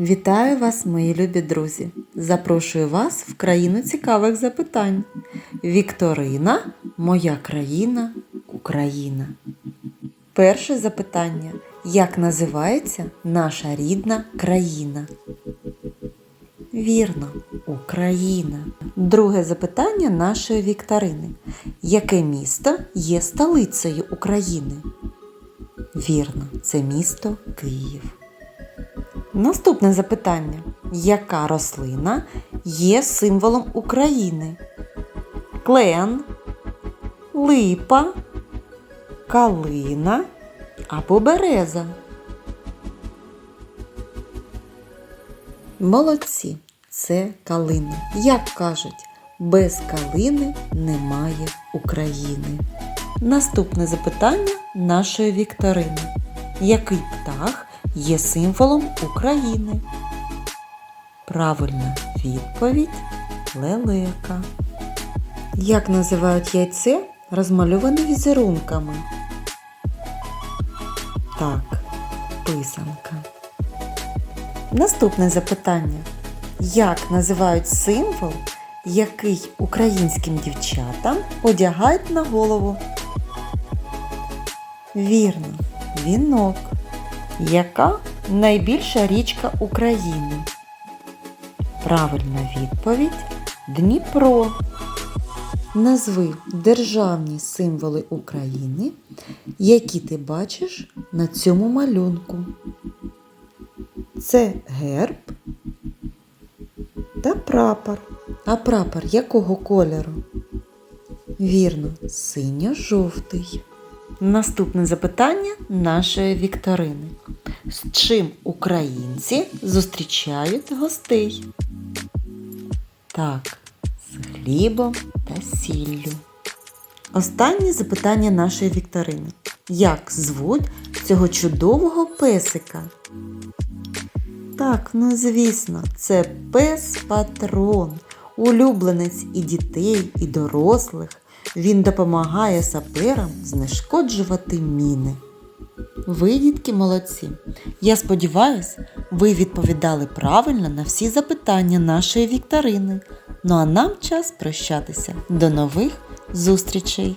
Вітаю вас, мої любі друзі! Запрошую вас в країну цікавих запитань. Вікторина, моя країна, Україна. Перше запитання. Як називається наша рідна країна? Вірно, Україна. Друге запитання нашої вікторини. Яке місто є столицею України? Вірно, це місто Київ. Наступне запитання. Яка рослина є символом України? Клен, липа, калина або береза? Молодці, це калина. Як кажуть, без калини немає України. Наступне запитання нашої вікторини. Який птах є символом України? Правильна відповідь лелека. Як називають яйце, розмальоване візерунками? Так, писанка. Наступне запитання. Як називають символ, який українським дівчатам одягають на голову? Вірно, вінок. Яка найбільша річка України? Правильна відповідь Дніпро. Назви державні символи України, які ти бачиш на цьому малюнку. Це герб та прапор. А прапор якого кольору? Вірно, синьо-жовтий. Наступне запитання нашої вікторини. З чим українці зустрічають гостей? Так, з хлібом та сіллю. Останнє запитання нашої вікторини. Як звуть цього чудового песика? Так, ну звісно, це пес патрон, улюбленець і дітей, і дорослих. Він допомагає саперам знешкоджувати міни. Ви, дітки, молодці. Я сподіваюся, ви відповідали правильно на всі запитання нашої вікторини. Ну а нам час прощатися. До нових зустрічей!